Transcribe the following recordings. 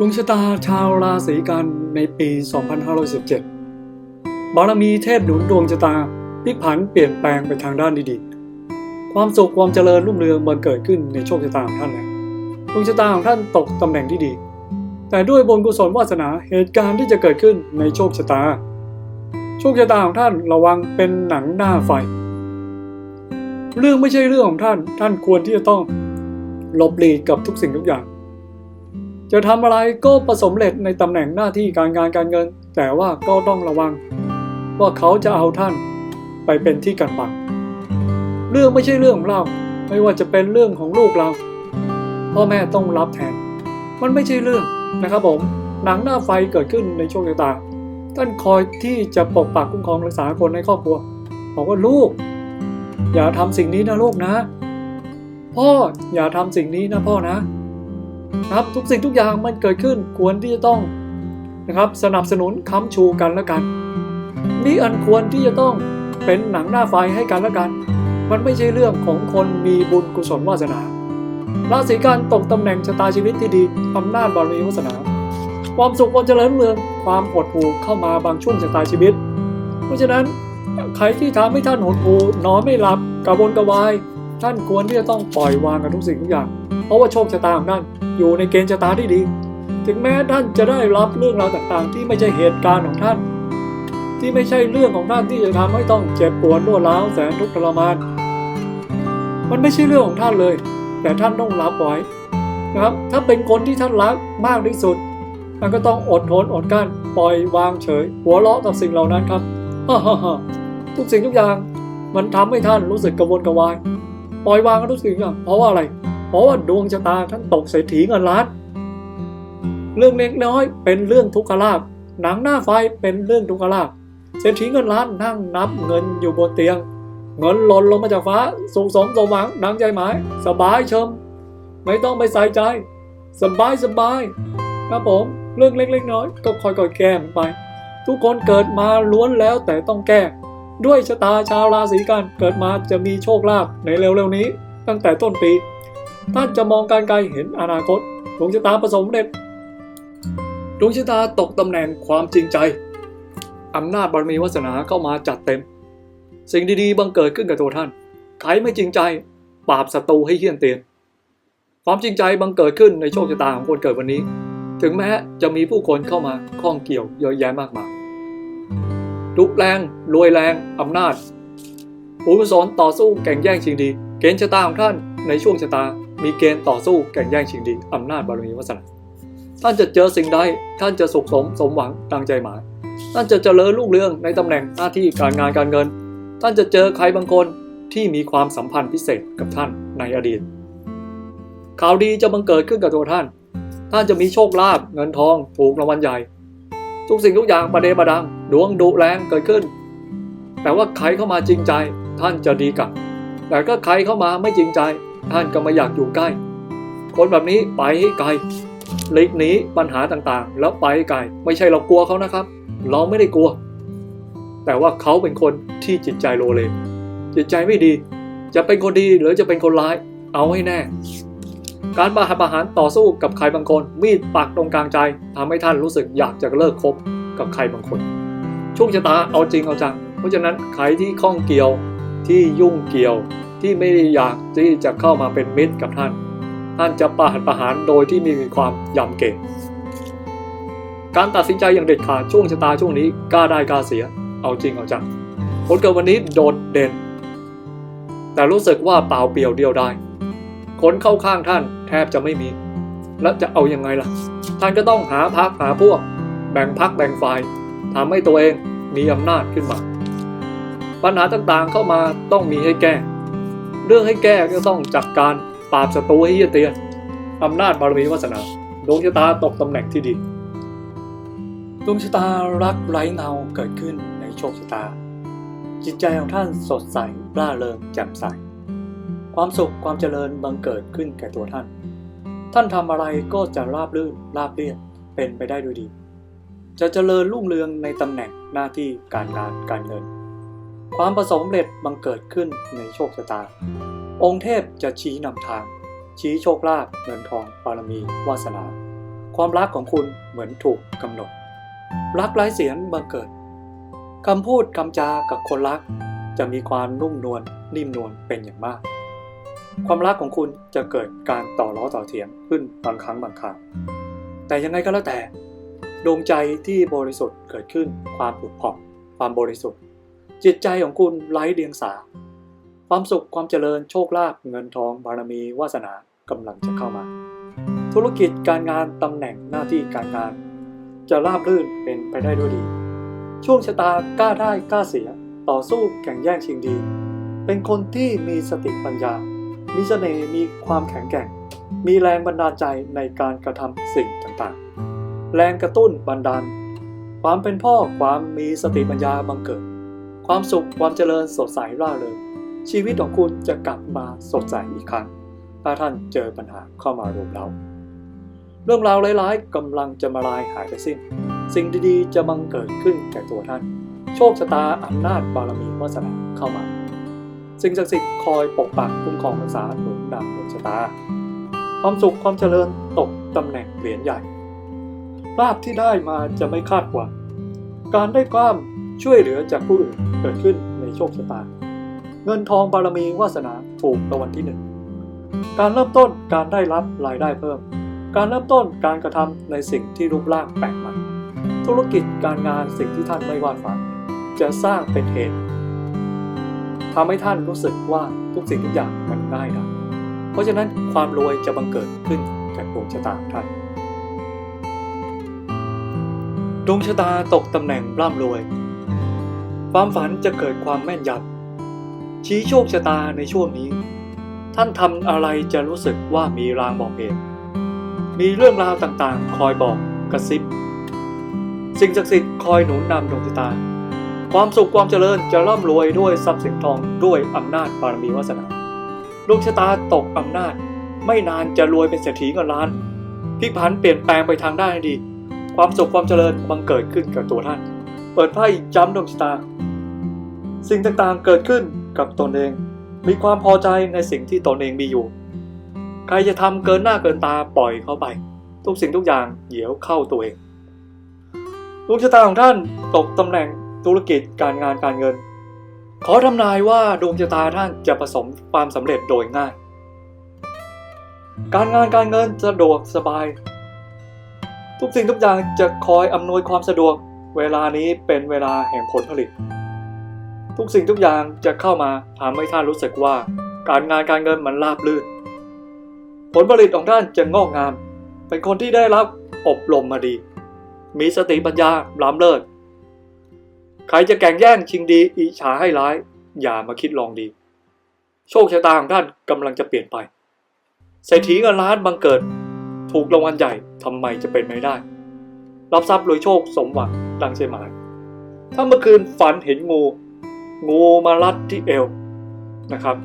ดวงชะตาชาวราศีกันในปี 2517 บารมีเทพหนุนดวงชะตาพลิกผันเปลี่ยนแปลงไปทางด้านดีๆ ความสุขความเจริญรุ่งเรืองบังเกิดขึ้นในโชคชะตาของท่านแล้วดวงชะตาของท่านตกตำแหน่งที่ดี แต่ด้วยบุญกุศลวาสนาเหตุการณ์ที่จะเกิดขึ้นในโชคชะตา โชคชะตาของท่านระวังเป็นหนังหน้าไฟ เรื่องไม่ใช่เรื่องของท่าน ท่านควรที่จะต้องหลบหลีกกับทุกสิ่งทุกอย่าง จะทำอะไรก็ประสบเร็จในตำแหน่งหน้าที่การงานการเงิน แต่ว่าก็ต้องระวัง ว่าเขาจะเอาท่านไปเป็นที่กันบังเรื่องไม่ใช่เรื่องของเรา ไม่ว่าจะเป็นเรื่องของลูกเรา พ่อแม่ต้องรับแทน มันไม่ใช่เรื่องนะครับผมหนังหน้าไฟเกิดขึ้นในโชคชะตาท่านคอยที่จะปกปักคุ้มครองรักษาคนในครอบครัวบอกว่าลูก อย่าทำสิ่งนี้นะลูกนะ พ่ออย่าทำสิ่งนี้นะพ่อนะ ครับทุกสิ่งทุกอย่างมันเกิดขึ้นควรที่จะต้องนะครับสนับสนุนค้ำชูกันและกันนี่อันควรที่จะต้องเป็นหนังหน้าไฟให้กันและกัน มันไม่ใช่เรื่องของคนมีบุญกุศลวาสนาราศีกันตกตำแหน่งชะตาชีวิตที่ดีอำนาจบารมีวาสนา ความสุขความเจริญเรือง ความหดหู่เข้ามาบางช่วงชะตาชีวิต เพราะฉะนั้นใครที่ทำให้ท่านหดหู่นอนไม่หลับกระวนกระวาย ท่านควรที่จะต้องปล่อยวางกับทุกสิ่งทุกอย่าง เพราะว่าโชคชะตาของท่านอยู่ในเกณฑ์ชะตาที่ดี ถึงแม้ท่านจะได้รับเรื่องราวต่างๆ ที่ไม่ใช่เหตุการณ์ของท่าน ที่ไม่ใช่เรื่องของท่านที่จะทำให้ต้องเจ็บปวดรวดร้าวแสนทุกข์ทรมาน มันไม่ใช่เรื่องของท่านเลย แต่ท่านต้องรับไว้นะครับ ถ้าเป็นคนที่ท่านรักมากที่สุด มันก็ต้องอดทนอดกลั้นปล่อยวางเฉย หัวเราะกับสิ่งเหล่านั้นครับทุกสิ่งทุกอย่างมันทำให้ท่านรู้สึกกระวนกระวาย ปล่อยวางกับทุกสิ่งอย่างเพราะว่าอะไร เพราะว่าดวงชะตาท่านตกเศรษฐีเงินล้าน เรื่องเล็กน้อยเป็นเรื่องทุกขลาภหนังหน้าไฟเป็นเรื่องทุกขลาภเศรษฐีเงินล้านนั่งนับเงินอยู่บนเตียง เงินหล่นลงมาจากฟ้าสุขสมสมหวังดังใจหมาย สบายเชิมไม่ต้องไปใส่ใจ สบายสบายครับผมเรื่องเล็กๆน้อยก็ค่อยๆแก้มันไป ทุกคนเกิดมาล้วนแล้วแต่ต้องแก้ ด้วยชะตาชาวราศีกันเกิดมาจะมีโชคลาภในเร็วๆนี้ ตั้งแต่ต้นปี ท่านจะมองการไกลเห็นอนาคตดวงชะตาประสบเร็จดวงชะตาตกตำแหน่งความจริงใจอำนาจบารมีวาสนาเข้ามาจัดเต็ม สิ่งดีๆบังเกิดขึ้นกับตัวท่านใครไม่จริงใจปราบศัตรูให้เฮี้ยนเตียน ความจริงใจบังเกิดขึ้นในโชคชะตาของคนเกิดวันนี้ ถึงแม้จะมีผู้คนเข้ามาข้องเกี่ยวเยอะแยะมากมาย ดุกแรง รวยแรง อำนาจผู้กุศลต่อสู้แข่งแย่งชิงดี เกณฑ์ชะตาของท่านในช่วงชะตา มีเกณฑ์ต่อสู้แข่งแย่งชิงดี อำนาจบารมีวาสนาท่านจะเจอสิ่งใด ท่านจะสุขสมสมหวังดังใจหมาย ท่านจะเจริญรุ่งเรืองในตำแหน่งหน้าที่การงานการเงิน ท่านจะเจอใครบางคนที่มีความสัมพันธ์พิเศษกับท่านในอดีต ข่าวดีจะบังเกิดขึ้นกับตัวท่าน ท่านจะมีโชคลาภเงินทองถูกรางวัลใหญ่ ทุกสิ่งทุกอย่างประเดประดังดวงดุแรงเกิดขึ้น แต่ว่าใครเข้ามาจริงใจท่านจะดีกับแต่ก็ใครเข้ามาไม่จริงใจ ท่านก็ไม่อยากอยู่ใกล้ คนแบบนี้ไปให้ไกลหลีกหนีปัญหาต่างๆ แล้วไปให้ไกลไม่ใช่เรากลัวเขานะครับ เราไม่ได้กลัว แต่ว่าเขาเป็นคนที่จิตใจโลเลจิตใจไม่ดี จะเป็นคนดีหรือจะเป็นคนร้าย เอาให้แน่ การประหารประหารต่อสู้กับใครบางคน มีดปักตรงกลางใจทำให้ท่านรู้สึกอยากจะเลิกคบกับใครบางคนช่วงชะตาเอาจริงเอาจัง เพราะฉะนั้นใครที่ข้องเกี่ยวที่ยุ่งเกี่ยวที่ไม่ได้อยากที่จะเข้ามาเป็นมิตรกับท่าน ท่านจะประหารประหารโดยที่มีความยำเก่งการตัดสินใจอย่างเด็ดขาดช่วงชะตาช่วงนี้กล้าได้กล้าเสีย เอาจริงเอาจังคนเกิดวันนี้โดดเด่น แต่รู้สึกว่าเปล่าเปลี่ยวเดียวได้ คนเข้าข้างท่านแทบจะไม่มี แล้วจะเอายังไงล่ะ ท่านก็ต้องหาพักหาพวก แบ่งพักแบ่งฝ่ายทำให้ตัวเองมีอำนาจขึ้นมา ปัญหาต่างๆเข้ามาต้องมีให้แก้ เรื่องให้แก้ก็ต้องจัดการปราบศัตรูให้เยียเตียนอำนาจบารมีวาสนาดวงชะตาตกตำแหน่งที่ดีดวงชะตารักไร้เงาเกิดขึ้นในโชคชะตา จิตใจของท่านสดใสร่าเริงแจ่มใส ความสุขความเจริญบังเกิดขึ้นแก่ตัวท่าน ท่านทำอะไรก็จะราบรื่นราบเรียบเป็นไปได้ด้วยดี จะเจริญรุ่งเรืองในตำแหน่งหน้าที่การงานการเงิน ความประสบความสำเร็จบังเกิดขึ้นในโชคชะตา องค์เทพจะชี้นำทาง ชี้โชคลาภเงินทองบารมีวาสนา ความรักของคุณเหมือนถูกกำหนด รักไร้เสียงบังเกิดคำพูดคำจากับคนรัก จะมีความนุ่มนวลนิ่มนวลเป็นอย่างมาก ความรักของคุณจะเกิดการต่อล้อต่อเถียงขึ้นบางครั้งบางคราวแต่ยังไงก็แล้วแต่ดวงใจที่บริสุทธิ์เกิดขึ้น ความผุดผ่องความบริสุทธิ์ จิตใจของคุณไร้เดียงสา ความสุขความเจริญโชคลาภเงินทองบารมีวาสนากำลังจะเข้ามา ธุรกิจการงานตำแหน่งหน้าที่การงาน จะราบรื่นเป็นไปได้ด้วยดี ช่วงชะตากล้าได้กล้าเสีย ต่อสู้แข่งแย่งชิงดี เป็นคนที่มีสติปัญญา มีเสน่ห์มีความแข็งแกร่ง มีแรงบันดาลใจในการกระทำสิ่งต่างๆ แรงกระตุ้นบันดาล ความเป็นพ่อความมีสติปัญญาบังเกิด ความสุขความเจริญสดใสร่าเริงชีวิตของคุณจะกลับมาสดใสอีกครั้ง ถ้าท่านเจอปัญหาเข้ามารวมเราเรื่องราวร้ายๆกำลังจะมาลายหายไปสิ้น สิ่งดีๆ จะบังเกิดขึ้นแก่ตัวท่าน โชคชะตาอำนาจบารมีวาสนาเข้ามา สิ่งศักดิ์สิทธิ์คอยปกปักคุ้มครองรักษาหนุนนำดวงชะตา ความสุขความเจริญตกตำแหน่งเหรียญใหญ่ลาภที่ได้มาจะไม่คาดหวังการได้กล้ามช่วยเหลือจากผู้อื่นเกิดขึ้นในโชคชะตา เงินทองบารมีวาสนาถูกรางวัลที่หนึ่งการเริ่มต้นการได้รับรายได้เพิ่ม การเริ่มต้นการกระทำในสิ่งที่รูปร่างแปลกใหม่ ธุรกิจการงานสิ่งที่ท่านไม่วาดฝัน จะสร้างเป็นเหตุ ทำให้ท่านรู้สึกว่าทุกสิ่งทุกอย่างมันง่ายดายเพราะฉะนั้นความรวยจะบังเกิดขึ้นกับดวงชะตาท่าน ดวงชะตาตกตำแหน่งร่ำรวย ความฝันจะเกิดความแม่นยำชี้โชคชะตาในช่วงนี้ ท่านทำอะไรจะรู้สึกว่ามีรางบอกเหตุ มีเรื่องราวต่างๆ คอยบอกกระซิบ สิ่งศักดิ์สิทธิ์คอยหนุนนำดวงชะตา ความสุขความเจริญจะร่ำรวยด้วยทรัพย์สินทองด้วยอำนาจบารมีวาสนาดวงชะตาตกอำนาจ ไม่นานจะรวยเป็นเศรษฐีเงินล้านพลิกผันเปลี่ยนแปลงไปทางด้านดี ความสุขความเจริญบังเกิดขึ้นกับตัวท่าน เปิดไพ่จ้ำดวงชะตา สิ่งต่างๆเกิดขึ้นกับตนเอง มีความพอใจในสิ่งที่ตนเองมีอยู่ ใครจะทำเกินหน้าเกินตาปล่อยเขาไป ทุกสิ่งทุกอย่างเดี๋ยวเข้าตัวเองดวงชะตาของท่านตกตำแหน่ง ธุรกิจการงานการเงิน ขอทำนายว่าดวงชะตาท่านจะประสบความสำเร็จโดยง่าย การงานการเงินสะดวกสบาย ทุกสิ่งทุกอย่างจะคอยอำนวยความสะดวก เวลานี้เป็นเวลาแห่งผลผลิต ทุกสิ่งทุกอย่างจะเข้ามาทำให้ท่านรู้สึกว่า การงานการเงินมันราบรื่น ผลผลิตของท่านจะงอกงาม เป็นคนที่ได้รับอบรมมาดี มีสติปัญญาล้ำเลิศ ใครจะแข่งแย่งชิงดีอิจฉาให้ร้าย อย่ามาคิดลองดี โชคชะตาของท่านกำลังจะเปลี่ยนไปเศรษฐีเงินล้านบังเกิด ถูกรางวัลใหญ่ทำไมจะเป็นไม่ได้ รับทรัพย์รวยโชคสมหวังดังใจหมาย ถ้าเมื่อคืนฝันเห็นงู งูมารัดที่เอวนะครับ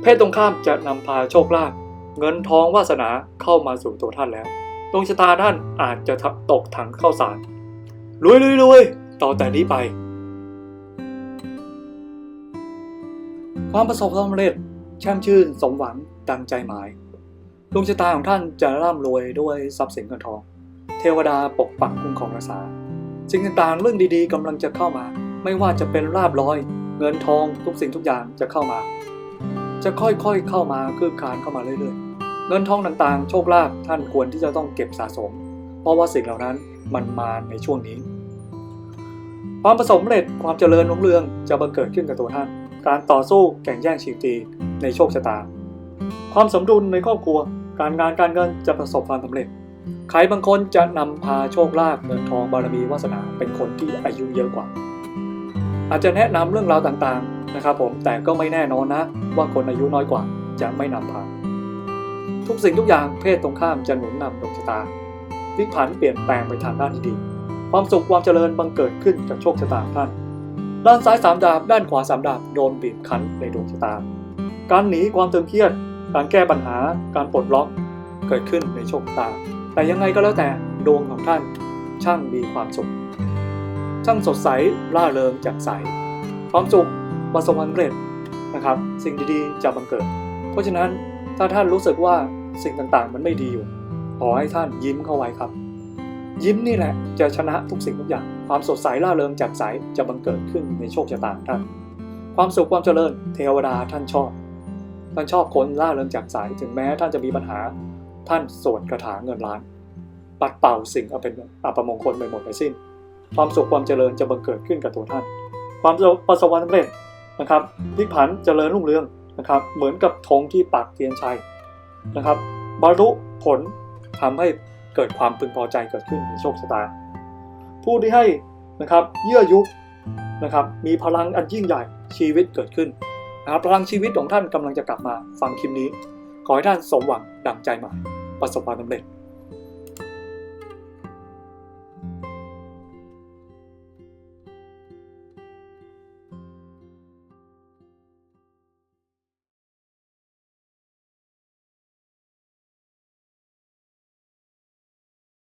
เพศตรงข้ามจะนำพาโชคลาภเงินทองวาสนาเข้ามาสู่ตัวท่านแล้วดวงชะตาท่านอาจจะตกถังเข้าสารรวยรวยรวย ต่อแต่นี้ไป ความประสบความสำเร็จแช่มชื่นสมหวังดังใจหมายดวงชะตาของท่านจะร่ำรวยด้วยทรัพย์สินเงินทอง เทวดาปกปักคุ้มครองรักษาสิ่งต่างๆเรื่องดีๆกำลังจะเข้ามา ไม่ว่าจะเป็นลาบลอย เงินทองทุกสิ่งทุกอย่างจะเข้ามา จะค่อยๆเข้ามาคืบคลานเข้ามาเรื่อยๆ เงินทองต่างๆ โชคลาภท่านควรที่จะต้องเก็บสะสม เพราะว่าสิ่งเหล่านั้นมันมาในช่วงนี้ ความประสบความสำเร็จความเจริญรุ่งเรืองจะบังเกิดขึ้นกับตัวท่าน การต่อสู้แข่งแย่งชิงตีในโชคชะตา ความสมดุลในครอบครัว การงานการเงินจะประสบความสำเร็จ ใครบางคนจะนำพาโชคลาภเงินทองบารมีวาสนาเป็นคนที่อายุเยอะกว่า อาจจะแนะนำเรื่องราวต่างๆนะครับผมแต่ก็ไม่แน่นอนนะ ว่าคนอายุน้อยกว่าจะไม่นำพา ทุกสิ่งทุกอย่างเพศตรงข้ามจะหนุนนำดวงชะตาพลิกผันเปลี่ยนแปลงไปทางด้านที่ดี ความสุขความเจริญบังเกิดขึ้นกับโชคชะตาท่าน ด้านซ้ายสามดาบ ด้านขวาสามดาบโดนบีบคั้นในดวงชะตา การหนีความตึงเครียด การแก้ปัญหา การปลดล็อกเกิดขึ้นในโชคชะตา แต่ยังไงก็แล้วแต่ดวงของท่าน ช่างมีความสุข ช่างสดใสร่าเริงแจ่มใส ความสุขประสบความสำเร็จนะครับ สิ่งดีๆจะบังเกิด เพราะฉะนั้นถ้าท่านรู้สึกว่าสิ่งต่างๆ มันไม่ดีอยู่ ขอให้ท่านยิ้มเข้าไว้ครับ ยิ้มนี่แหละจะชนะทุกสิ่งทุกอย่าง ความสดใสร่าเริงแจ่มใสจะบังเกิดขึ้นในโชคชะตาท่าน ความสุขความเจริญเทวดาท่านชอบ ท่านชอบคนร่าเริงแจ่มใสถึงแม้ท่านจะมีปัญหา ท่านสวดคาถาเงินล้าน ปัดเป่าสิ่งเอัปเป็นอัปมงคลไปหมดไปสิ้น ความสุขความเจริญจะบังเกิดขึ้นกับตัวท่าน ความประสบความสำเร็จนะครับพลิกผันเจริญรุ่งเรืองนะครับ เหมือนกับธงที่ปักเทียนชัยนะครับบรรลุผลทำให้ เกิดความพึงพอใจเกิดขึ้นในโชคชะตา ผู้ที่ให้นะครับเยื่อยุนะครับมีพลังอันยิ่งใหญ่ชีวิตเกิดขึ้นนะครับพลังชีวิตของท่านกำลังจะกลับมาฟังคลิปนี้ ขอให้ท่านสมหวังดังใจหมายประสบความสำเร็จ